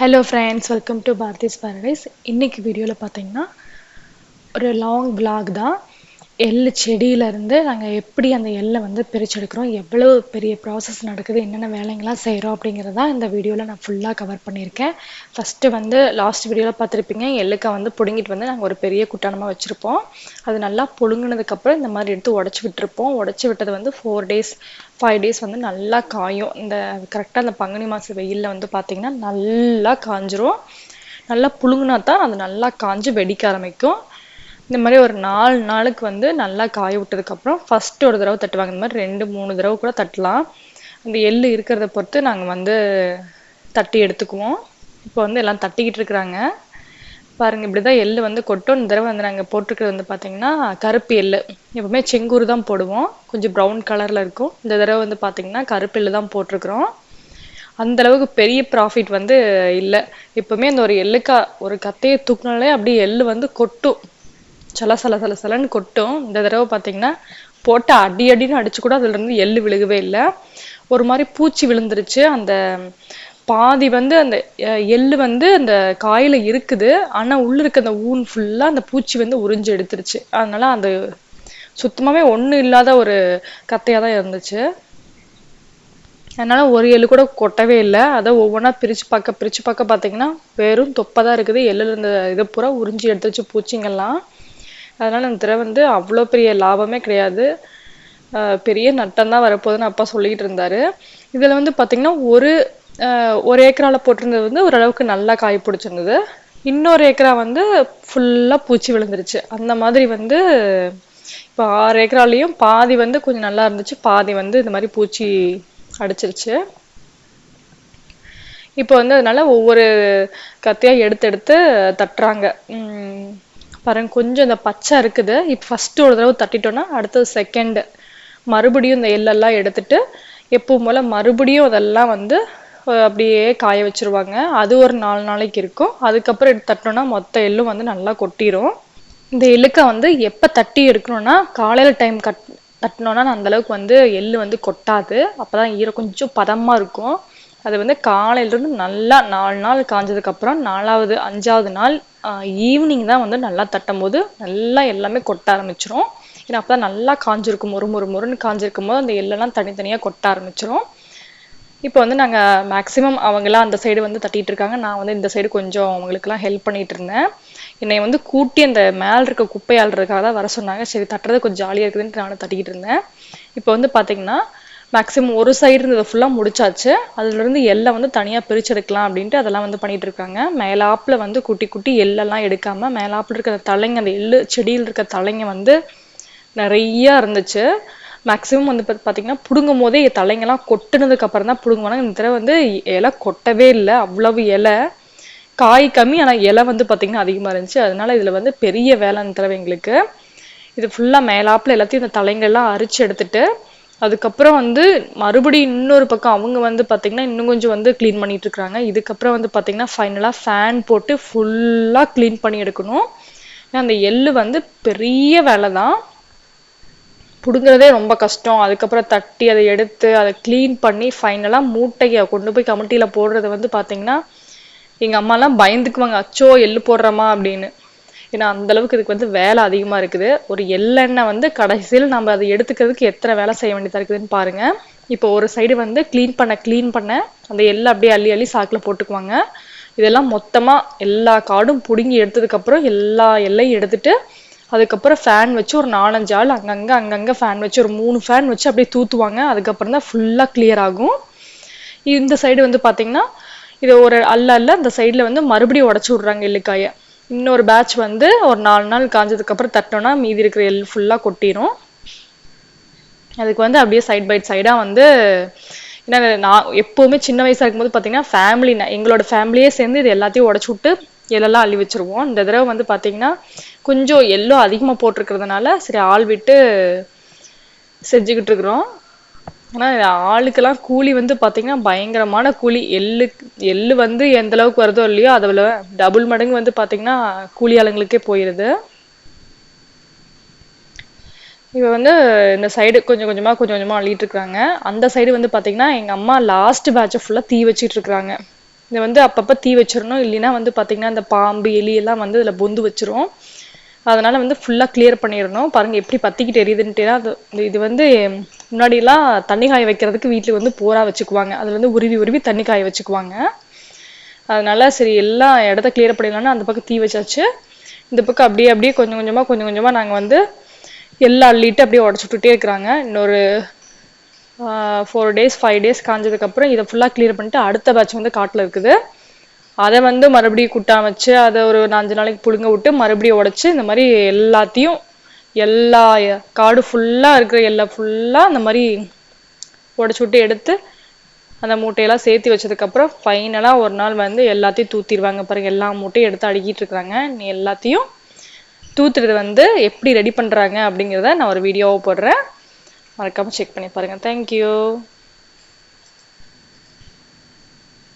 Hello friends welcome to Bharathi's paradise இன்றைக்கி வீடியோவில் பார்த்தீங்கன்னா ஒரு லாங் vlog தான். எள்ளு செடியிலேருந்து நாங்கள் எப்படி அந்த எள்ளை வந்து பிரிச்செடுக்கிறோம் எவ்வளோ பெரிய ப்ராசஸ் நடக்குது என்னென்ன வேலைங்கள்லாம் செய்கிறோம் அப்படிங்கிறது தான் இந்த வீடியோவில் நான் ஃபுல்லாக கவர் பண்ணியிருக்கேன். ஃபஸ்ட்டு வந்து லாஸ்ட் வீடியோவில் பார்த்துருப்பீங்க எள்ளுக்காய் வந்து பிடுங்கிட்டு வந்து நாங்கள் ஒரு பெரிய குட்டானமாக வச்சுருப்போம். அது நல்லா புழுங்கினதுக்கப்புறம் இந்த மாதிரி எடுத்து உடச்சி விட்டுருப்போம். உடச்சி விட்டது வந்து ஃபோர் டேஸ் ஃபைவ் டேஸ் வந்து நல்லா காயும். இந்த கரெக்டாக அந்த பங்குனி மாத வெயிலில் வந்து பார்த்திங்கன்னா நல்லா காஞ்சிரும். நல்லா புழுங்கினா தான் அது நல்லா காஞ்சு வெடிக்க ஆரம்பிக்கும். இந்த மாதிரி ஒரு நாலு நாளுக்கு வந்து நல்லா காய விட்டதுக்கப்புறம் ஃபஸ்ட்டு ஒரு தடவை தட்டுவாங்க. இந்த மாதிரி ரெண்டு மூணு தடவை கூட தட்டலாம். அந்த எள்ளு இருக்கிறத பொறுத்து நாங்கள் வந்து தட்டி எடுத்துக்குவோம். இப்போ வந்து எல்லாம் தட்டிக்கிட்டு இருக்கிறாங்க. பாருங்க இப்படிதான் எள்ளு வந்து கொட்டும். இந்த தடவை வந்து நாங்கள் போட்டிருக்கிறது வந்து பார்த்தீங்கன்னா கருப்பு எள்ளு. எப்பவுமே செங்கூர் தான் போடுவோம். கொஞ்சம் ப்ரௌன் கலரில் இருக்கும். இந்த தடவை வந்து பார்த்தீங்கன்னா கருப்பு எள்ளு தான் போட்டிருக்கிறோம். அந்த அளவுக்கு பெரிய ப்ராஃபிட் வந்து இல்லை. எப்பவுமே அந்த ஒரு எள்ளுக்கா ஒரு கத்தையை தூக்குனாலே அப்படியே எள்ளு வந்து கொட்டும். சல சல சல சலன்னு கொட்டும். இந்த தடவை பார்த்தீங்கன்னா போட்டு அடி அடின்னு அடிச்சு கூட அதுலேருந்து எள்ளு விழுகவே இல்லை. ஒரு மாதிரி பூச்சி விழுந்துருச்சு. அந்த பாதி வந்து அந்த எள்ளு வந்து அந்த காயில் இருக்குது. ஆனால் உள்ள இருக்க அந்த ஊன் ஃபுல்லாக அந்த பூச்சி வந்து உறிஞ்சு எடுத்துருச்சு. அதனால அந்த சுத்தமாகவே ஒன்றும் இல்லாத ஒரு கத்தையாக தான் இருந்துச்சு. அதனால ஒரு எள்ளு கூட கொட்டவே இல்லை. அதை ஒவ்வொன்றா பிரித்து பார்க்க பிரித்து பார்க்க பார்த்தீங்கன்னா வெறும் தொப்பை தான் இருக்குது. எள்ளுல இருந்த இதை பூரா உறிஞ்சி எடுத்துருச்சு பூச்சிங்கெல்லாம். அதனால இந்த தடவை வந்து அவ்வளோ பெரிய லாபமே கிடையாது. பெரிய நட்டம் தான் வரப்போகுதுன்னு அப்பா சொல்லிக்கிட்டு இருந்தாரு. இதில் வந்து பார்த்திங்கன்னா ஒரு ஒரு ஏக்கரால் போட்டிருந்தது வந்து ஓரளவுக்கு நல்லா காய் பிடிச்சிருந்தது. இன்னொரு ஏக்கரா வந்து ஃபுல்லாக பூச்சி விழுந்துருச்சு. அந்த மாதிரி வந்து இப்போ ஆறு ஏக்கராலையும் பாதி வந்து கொஞ்சம் நல்லா இருந்துச்சு. பாதி வந்து இந்த மாதிரி பூச்சி அடிச்சிருச்சு. இப்போ வந்து அதனால ஒவ்வொரு கத்தியாக எடுத்து எடுத்து தட்டுறாங்க பாருங்க கொஞ்சம் இந்த பச்சை இருக்குது. இப்போ ஃபஸ்ட்டு ஒரு தடவை தட்டிட்டோம்னா அடுத்தது செகண்டு மறுபடியும் இந்த எள்ளெல்லாம் எடுத்துட்டு எப்பவும் போல் மறுபடியும் அதெல்லாம் வந்து அப்படியே காய வச்சிருவாங்க. அது ஒரு நாலு நாளைக்கு இருக்கும். அதுக்கப்புறம் எடுத்து தட்டினோம்னா மொத்த எள்ளும் வந்து நல்லா கொட்டிரும். இந்த எள்ளுக்கை வந்து எப்போ தட்டி எடுக்கணும்னா காலையில் டைம் கட் தட்டினோன்னா அந்த அளவுக்கு வந்து எள் வந்து கொட்டாது. அப்போ தான் ஈரம் கொஞ்சம் பதமாக இருக்கும். அது வந்து காலையிலருந்து நல்லா நாலு நாள் காஞ்சதுக்கப்புறம் நாலாவது அஞ்சாவது நாள் ஈவினிங் தான் வந்து நல்லா தட்டும் போது நல்லா எல்லாமே கொட்ட ஆரம்பிச்சிரும். ஏன்னா அப்பதான் நல்லா காஞ்சிருக்கும் மொறு மொறு மொறுன்னு காஞ்சிருக்கும் போது அந்த எள்ளெல்லாம் தனித்தனியாக கொட்ட ஆரம்பிச்சிரும். இப்போ வந்து நாங்கள் மேக்ஸிமம் அவங்களாம் அந்த சைடு வந்து தட்டிட்டு இருக்காங்க. நான் வந்து இந்த சைடு கொஞ்சம் அவங்களுக்குலாம் ஹெல்ப் பண்ணிட்டு இருந்தேன். என்னை வந்து கூட்டி அந்த மேல இருக்க குப்பை ஆள்றதுக்காக தான் வர சொன்னாங்க. சரி தட்டுறது கொஞ்சம் ஜாலியாக இருக்குதுன்னு நானும் தட்டிக்கிட்டு இருந்தேன். இப்போ வந்து பார்த்திங்கன்னா மேக்ஸிமம் ஒரு சைடு இருந்தது ஃபுல்லாக முடிச்சாச்சு. அதுலேருந்து எல்லை வந்து தனியாக பிரிச்செடுக்கலாம் அப்படின்ட்டு அதெல்லாம் வந்து பண்ணிட்டு இருக்காங்க. மேலாப்பில் வந்து குட்டி குட்டி எள்ளெல்லாம் எடுக்காமல் மேலாப்பில் இருக்கிற தலைங்க அந்த எள்ளு செடியில் இருக்க தலைங்க வந்து நிறையா இருந்துச்சு. மேக்ஸிமம் வந்து பார்த்தீங்கன்னா பிடுங்கும் போதே தலைங்கெல்லாம் கொட்டுனதுக்கு அப்புறம் தான் பிடுங்குவாங்க. இந்த தடவை வந்து இலை கொட்டவே இல்லை. அவ்வளவு இலை. காய் கம்மி ஆனால் இலை வந்து பார்த்திங்கன்னா அதிகமாக இருந்துச்சு. அதனால இதில் வந்து பெரிய வேலை இந்த தடவை எங்களுக்கு. இது ஃபுல்லாக மேலாப்பில் எல்லாத்தையும் இந்த தலைங்கள்லாம் அரிச்சு எடுத்துட்டு அதுக்கப்புறம் வந்து மறுபடியும் இன்னொரு பக்கம் அவங்க வந்து பார்த்திங்கன்னா இன்னும் கொஞ்சம் வந்து க்ளீன் பண்ணிட்டு இருக்கிறாங்க இதுக்கப்புறம் வந்து பார்த்திங்கன்னா ஃபைனலாக ஃபேன் போட்டு ஃபுல்லாக க்ளீன் பண்ணி எடுக்கணும். ஏன்னா அந்த எள்ளு வந்து பெரிய வேலை தான். பிடுங்குறதே ரொம்ப கஷ்டம். அதுக்கப்புறம் தட்டி அதை எடுத்து அதை க்ளீன் பண்ணி ஃபைனலாக மூட்டையை கொண்டு போய் கமிட்டியில் போடுறது வந்து பார்த்திங்கன்னா எங்கள் அம்மாலாம் பயந்துக்குவாங்க. அச்சோ எள்ளு போடுறோமா அப்படின்னு. ஏன்னா அந்த அளவுக்கு இதுக்கு வந்து வேலை அதிகமா இருக்குது. ஒரு எள்ளெண்ணெய் வந்து கடைசியில் நம்ம அதை எடுத்துக்கிறதுக்கு எத்தனை வேலை செய்ய வேண்டியதா இருக்குதுன்னு பாருங்க. இப்போ ஒரு சைடு வந்து க்ளீன் பண்ண க்ளீன் பண்ண அந்த எள்ளை அப்படியே அள்ளி அள்ளி சாக்கில் போட்டுக்குவாங்க. இதெல்லாம் மொத்தமா எல்லா காடும் பிடுங்கி எடுத்ததுக்கப்புறம் எல்லா எல்லையும் எடுத்துட்டு அதுக்கப்புறம் ஃபேன் வச்சு ஒரு நாலஞ்சு ஆள் அங்கங்கே அங்கங்கே ஃபேன் வச்சு ஒரு மூணு ஃபேன் வச்சு அப்படியே தூத்துவாங்க. அதுக்கப்புறம் தான் ஃபுல்லாக கிளியர் ஆகும். இந்த சைடு வந்து பார்த்திங்கன்னா இது ஒரு அல்ல அல்ல அந்த சைடில் வந்து மறுபடியும் உடச்சி விட்றாங்க எள்ளுக்காயை. இன்னொரு பேட்ச் வந்து ஒரு நாலு நாள் காஞ்சதுக்கப்புறம் தட்டோம்னா மீதி இருக்கிற எல் ஃபுல்லாக கொட்டிரும். அதுக்கு வந்து அப்படியே சைட் பை சைடாக வந்து ஏன்னா நான் எப்போவுமே சின்ன வயசாக இருக்கும்போது பார்த்தீங்கன்னா ஃபேமிலி எங்களோட ஃபேமிலியே சேர்ந்து இது எல்லாத்தையும் உடச்சி விட்டு எல்லாம் அள்ளி வச்சுருவோம். இந்த தடவை வந்து பார்த்தீங்கன்னா கொஞ்சம் எல்லோ அதிகமாக போட்டிருக்கிறதுனால சரி ஆள் விட்டு செஞ்சுக்கிட்டு இருக்கிறோம். ஆனா ஆளுக்கெல்லாம் கூலி வந்து பாத்தீங்கன்னா பயங்கரமான கூலி. எள்ளு எள்ளு வந்து எந்த அளவுக்கு வருதோ இல்லையோ அதை டபுள் மடங்கு வந்து பாத்தீங்கன்னா கூலி ஆளுங்களுக்கே போயிருது. இவ வந்து இந்த சைடு கொஞ்சம் கொஞ்சமா கொஞ்சம் கொஞ்சமா அள்ளிட்டு இருக்காங்க. அந்த சைடு வந்து பாத்தீங்கன்னா எங்க அம்மா லாஸ்ட் பேட்சை ஃபுல்லா தீ வச்சிட்டு இருக்காங்க. இதை வந்து அப்பப்போ தீ வச்சிடணும். இல்லைன்னா வந்து பார்த்திங்கன்னா இந்த பாம்பு எலி எல்லாம் வந்து இதில் பொந்து வச்சிரும். அதனால வந்து ஃபுல்லாக கிளியர் பண்ணிடணும். பாருங்க எப்படி பத்திக்கிட்டு எரியுதுன்ட்டு அது இது வந்து முன்னாடிலாம் தண்ணி காய வைக்கிறதுக்கு வீட்டில் வந்து போரா வச்சுக்குவாங்க. அதில் வந்து உருவி உருவி தண்ணி காய வச்சுக்குவாங்க. அதனால சரி எல்லா இடத்த கிளியர் பண்ணிடலான்னு அந்த பக்கம் தீ வச்சாச்சு. இந்த பக்கம் அப்படியே அப்படியே கொஞ்சம் கொஞ்சமாக கொஞ்சம் கொஞ்சமாக நாங்கள் வந்து எல்லாம் அள்ளிட்டு அப்படியே உடச்சி விட்டுட்டே இருக்கிறாங்க. இன்னொரு ஃபோர் டேஸ் ஃபைவ் டேஸ் காஞ்சதுக்கப்புறம் இதை ஃபுல்லாக கிளியர் பண்ணிட்டு அடுத்த பேட்ச் வந்து காட்டில் இருக்குது. அதை வந்து மறுபடியும் குட்டா வச்சு அதை ஒரு நாலஞ்சு நாளைக்கு புழுங்க விட்டு மறுபடியும் உடச்சி இந்த மாதிரி எல்லாத்தையும் எல்லா காடு ஃபுல்லாக இருக்கிற எல்லா ஃபுல்லாக அந்த மாதிரி உடச்சி விட்டு எடுத்து அந்த மூட்டையெல்லாம் சேர்த்து வச்சதுக்கப்புறம் ஃபைனலாக ஒரு நாள் வந்து எல்லாத்தையும் தூத்திடுவாங்க. பாருங்க எல்லா மூட்டையும் எடுத்து அடுக்கிட்டு இருக்கிறாங்க. நீ எல்லாத்தையும் தூத்துறது வந்து எப்படி ரெடி பண்ணுறாங்க அப்படிங்கிறத நான் ஒரு வீடியோவை போடுறேன். மறக்காமல் செக் பண்ணி பாருங்கள் தேங்க்யூ